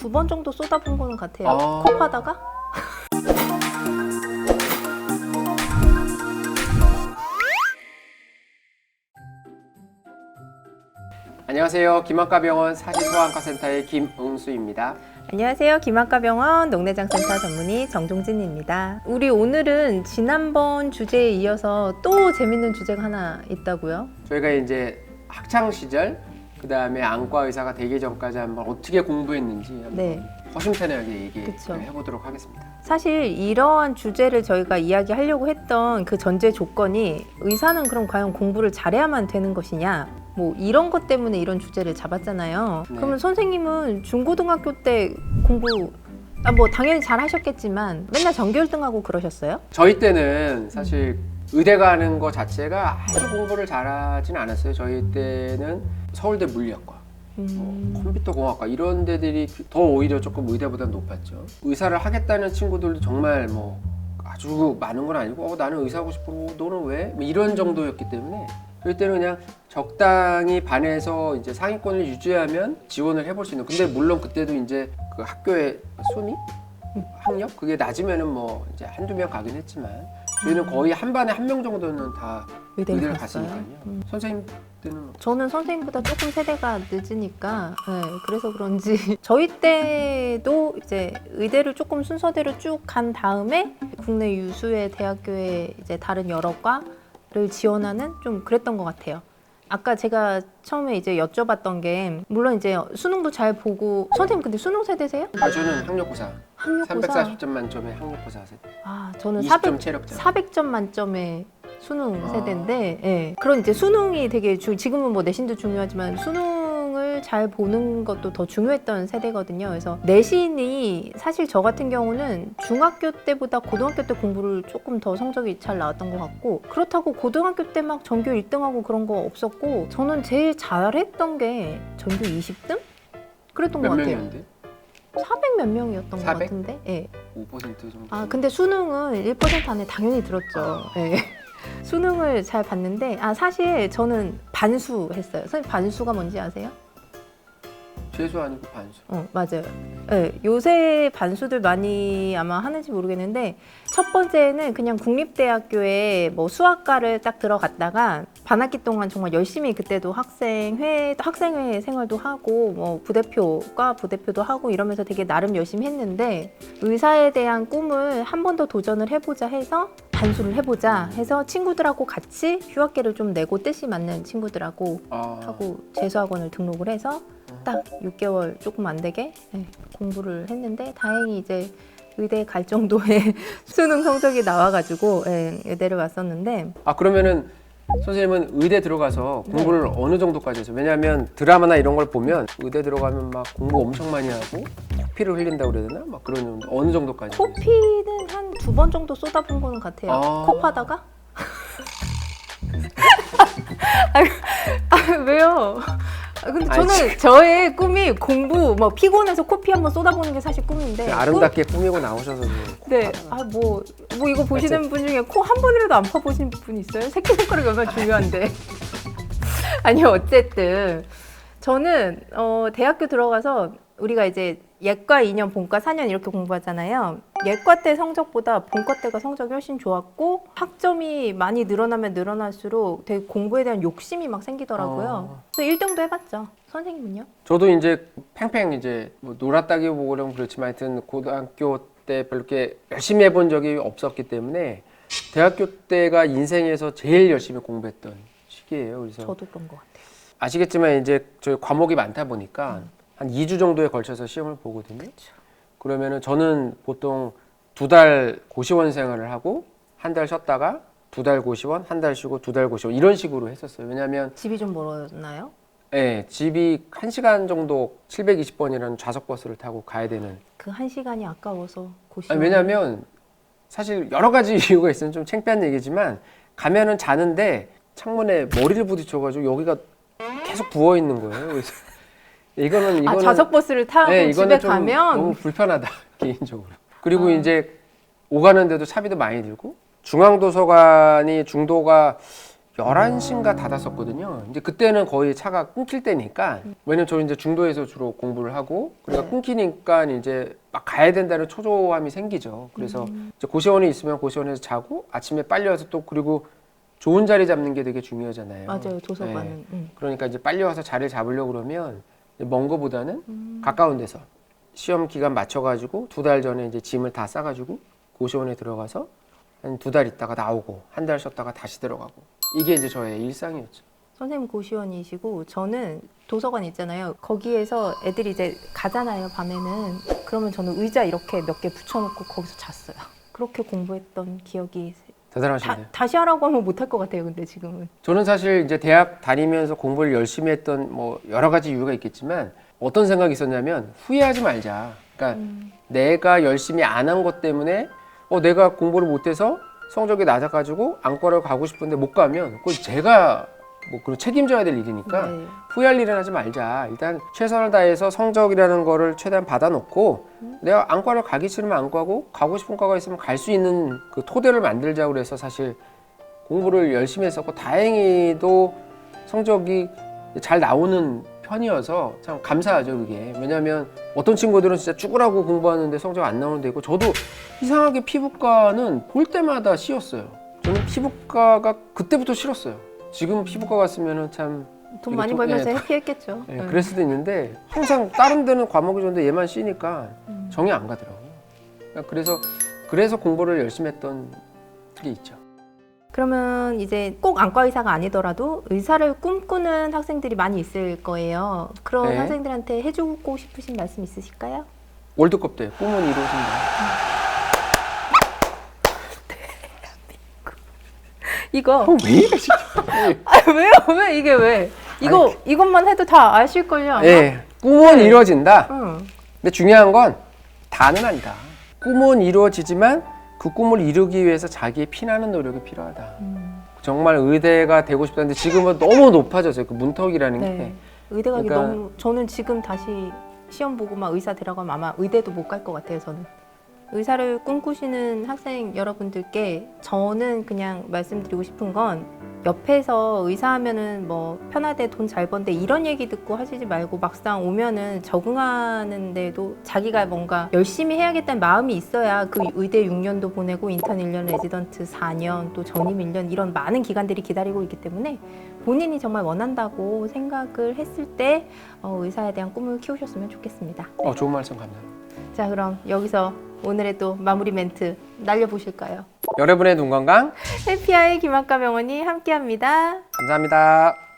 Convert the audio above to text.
두 번 정도 쏟아본 거는 같아요. 아. 컵하다가 안녕하세요. 김학과병원 사시소아과센터의 김응수입니다. 안녕하세요. 김학과병원 농내장센터 전문의 정종진입니다. 우리 오늘은 지난번 주제에 이어서 또 재밌는 주제가 하나 있다고요? 저희가 이제 학창 시절 그 다음에 안과 의사가 되기 전까지 한번 어떻게 공부했는지 한번 네. 허심탄회하게 얘기해 그쵸. 보도록 하겠습니다. 사실 이러한 주제를 저희가 이야기하려고 했던 그 전제 조건이 의사는 그럼 과연 공부를 잘해야만 되는 것이냐 뭐 이런 것 때문에 이런 주제를 잡았잖아요. 네. 그러면 선생님은 중고등학교 때 공부 아 뭐 당연히 잘 하셨겠지만 맨날 전교 1등하고 그러셨어요? 저희 때는 사실 의대 가는 거 자체가 아주 공부를 잘하지는 않았어요. 저희 때는 서울대 물리학과, 음, 뭐 컴퓨터 공학과 이런 데들이 더 오히려 조금 의대보다 높았죠. 의사를 하겠다는 친구들도 정말 뭐 아주 많은 건 아니고 어, 나는 의사 하고 싶어. 어, 너는 왜? 뭐 이런 정도였기 때문에 저희 때는 그냥 적당히 반에서 이제 상위권을 유지하면 지원을 해볼 수 있는. 근데 물론 그때도 이제 그 학교의 순위, 학력 그게 낮으면은 뭐 이제 한두 명 가긴 했지만 저희는 거의 한 반에 한 명 정도는 다 의대를 의대를. 갔으니까요. 음. 선생님 때는 저는 선생님보다 조금 세대가 늦으니까 네, 그래서 그런지 저희 때도 이제 의대를 조금 순서대로 쭉 간 다음에 국내 유수의 대학교에 이제 다른 여러 과를 지원하는 좀 그랬던 것 같아요. 아까 제가 처음에 이제 여쭤봤던 게 물론 이제 수능도 잘 보고 선생님 근데 수능 세대세요? 아 저는 학력고사 학력고사 340점 만점에 학력고사 세대 아 저는 20점 400 체력점 400점 만점의 수능 아. 세대인데, 예. 그런 이제 수능이 되게 주, 지금은 뭐 내신도 중요하지만 수능을 잘 보는 것도 더 중요했던 세대거든요. 그래서 내신이 사실 저 같은 경우는 중학교 때보다 고등학교 때 공부를 조금 더 성적이 잘 나왔던 것 같고 그렇다고 고등학교 때 막 전교 1등하고 그런 거 없었고 저는 제일 잘했던 게 전교 20등? 그랬던 것 몇 같아요. 명이었는데? 400 몇 명이었던 것 400? 같은데. 예. 5% 정도 아 근데 수능은 1% 안에 당연히 들었죠. 예. 수능을 잘 봤는데 아 사실 저는 반수 했어요. 선생님 반수가 뭔지 아세요? 최소 아니고 반수 어 맞아요. 예, 요새 반수들 많이 아마 하는지 모르겠는데 첫 번째는 그냥 국립대학교에 뭐 수학과를 딱 들어갔다가 반학기 동안 정말 열심히 그때도 학생회 학생회 생활도 하고 뭐 부대표과 부대표도 하고 이러면서 되게 나름 열심히 했는데 의사에 대한 꿈을 한 번 더 도전을 해보자 해서 반수를 해보자 해서 친구들하고 같이 휴학계를 좀 내고 뜻이 맞는 친구들하고 아, 하고 재수학원을 등록을 해서 딱 6개월 조금 안 되게 네, 공부를 했는데 다행히 이제 의대 갈 정도의 수능 성적이 나와가지고 예, 의대를 왔었는데 아 그러면은 선생님은 의대 들어가서 네. 공부를 어느 정도까지 했어요? 왜냐하면 드라마나 이런 걸 보면 의대 들어가면 막 공부 엄청 많이 하고 코피를 흘린다고 그래야 되나? 막 그런 정도 어느 정도까지? 코피는 한 두 번 정도 쏟아본 거는 같아요. 아. 아, 아, 왜요? 아, 근데 아니, 저는 저의 꿈이 공부 뭐 피곤해서 코피 한번 쏟아보는 게 사실 꿈인데 그 아름답게 꾸미고 나오셔서 뭐 네, 아뭐뭐 이거 보시는 분 중에 코 한 번이라도 안 파보신 분 있어요? 새끼 손가락이 얼마나 중요한데. 아니 어쨌든 저는 어, 대학교 들어가서 우리가 이제 예과 2년, 본과 4년 이렇게 공부하잖아요. 예과 때 성적보다 본과 때가 성적이 훨씬 좋았고 학점이 많이 늘어나면 늘어날수록 되게 공부에 대한 욕심이 막 생기더라고요. 아. 그래서 1등도 해봤죠. 선생님은요? 저도 이제 팽팽 이제 뭐 놀았다기 보고는 그렇지만 하여튼 고등학교 때 별로 이렇게 열심히 해본 적이 없었기 때문에 대학교 때가 인생에서 제일 열심히 공부했던 시기예요. 그래서 저도 그런 것 같아요. 아시겠지만 이제 저희 과목이 많다 보니까 한 2주 정도에 걸쳐서 시험을 보거든요. 그 러면은 저는 보통 두 달 고시원 생활을 하고 한 달 쉬었다가 두 달 고시원, 한 달 쉬고 두 달 고시원 이런 식으로 했었어요. 왜냐하면 집이 좀 멀었나요? 예, 집이 1시간 정도 720번이라는 좌석 버스를 타고 가야 되는. 그 한 시간이 아까워서 고시. 아니, 왜냐면 사실 여러 가지 이유가 있으면 좀 창피한 얘기지만 가면은 자는데 창문에 머리를 부딪혀가지고 여기가 계속 부어 있는 거예요. 그래서 이거는 아 이거는 좌석 버스를 타고 네, 집에 이거는 좀 가면 너무 불편하다 개인적으로. 그리고 아. 이제 오가는데도 차비도 많이 들고 중앙도서관이 중도가 11시인가 닫았었거든요. 이제 그때는 거의 차가 끊길 때니까 왜냐면 저는 이제 중도에서 주로 공부를 하고 그러니까 네. 끊기니까 이제 막 가야 된다는 초조함이 생기죠. 그래서 이제 고시원에 있으면 고시원에서 자고 아침에 빨리 와서 또 그리고 좋은 자리 잡는 게 되게 중요하잖아요. 맞아요 도서관은. 음. 그러니까 이제 빨리 와서 자리를 잡으려고 그러면 먼 거보다는 음. 가까운 데서 시험 기간 맞춰가지고 두 달 전에 이제 짐을 다 싸가지고 고시원에 들어가서 한 두 달 있다가 나오고 한 달 쉬었다가 다시 들어가고 이게 이제 저의 일상이었죠. 선생님 고시원이시고 저는 도서관 있잖아요. 거기에서 애들이 이제 가잖아요 밤에는. 그러면 저는 의자 이렇게 몇 개 붙여놓고 거기서 잤어요. 그렇게 공부했던 기억이 다, 대단하신데요. 다시 하라고 하면 못할 것 같아요. 근데 지금은. 저는 사실 이제 대학 다니면서 공부를 열심히 했던 뭐 여러 가지 이유가 있겠지만 어떤 생각이 있었냐면 후회하지 말자. 그러니까 음. 내가 열심히 안 한 것 때문에 어 내가 공부를 못해서 성적이 낮아가지고 안과를 가고 싶은데 못 가면 그건 제가 뭐 그런 책임져야 될 일이니까 네. 후회할 일은 하지 말자. 일단 최선을 다해서 성적이라는 거를 최대한 받아놓고 내가 안과를 가기 싫으면 안 가고 가고 싶은 과가 있으면 갈 수 있는 그 토대를 만들자고 그래서 사실 공부를 열심히 했었고 다행히도 성적이 잘 나오는 편이어서 참 감사하죠 그게 왜냐하면 어떤 친구들은 진짜 죽으라고 공부하는데 성적 안 나오는 데 있고 저도 이상하게 피부과는 볼 때마다 쉬었어요 저는 피부과가 그때부터 싫었어요 지금 피부과 갔으면은 참 돈 많이 좀- 벌면서 예, 해피했겠죠. 예, 네. 그럴 수도 있는데 항상 다른 데는 과목이 좋은데 얘만 쉬니까 음. 정이 안 가더라고요. 그러니까 그래서 그래서 공부를 열심히 했던 게 있죠. 그러면 이제 꼭 안과 의사가 아니더라도 의사를 꿈꾸는 학생들이 많이 있을 거예요. 그런 네. 학생들한테 해주고 싶으신 말씀 있으실까요? 월드컵 때 꿈은 이루어진다. 이거 어, 왜 이래 진짜? 아, 왜요? 왜 이게 왜? 이거 이것만 해도 다 아실 걸요. 아마? 예, 꿈은 네. 이루어진다. 응. 근데 중요한 건 다는 아니다. 꿈은 이루어지지만 그 꿈을 이루기 위해서 자기의 피나는 노력이 필요하다. 음. 정말 의대가 되고 싶다는데 지금은 너무 높아졌어요. 그 문턱이라는 게. 네. 의대 가기 그러니까- 너무 저는 지금 다시 시험 보고 막 의사 들어가면 아마 의대도 못 갈 것 같아요. 저는. 의사를 꿈꾸시는 학생 여러분들께 저는 그냥 말씀드리고 싶은 건 옆에서 의사하면은 뭐 편하대 돈 잘 번데 이런 얘기 듣고 하시지 말고 막상 오면은 적응하는데도 자기가 뭔가 열심히 해야겠다는 마음이 있어야 그 의대 6년도 보내고 인턴 1년 레지던트 4년 또 전임 1년 이런 많은 기간들이 기다리고 있기 때문에 본인이 정말 원한다고 생각을 했을 때 어, 의사에 대한 꿈을 키우셨으면 좋겠습니다. 어, 좋은 말씀 감사합니다. 자 그럼 여기서 오늘의 또 마무리 멘트 날려보실까요? 여러분의 눈 건강 해피아이 김학과 병원이 함께합니다. 감사합니다.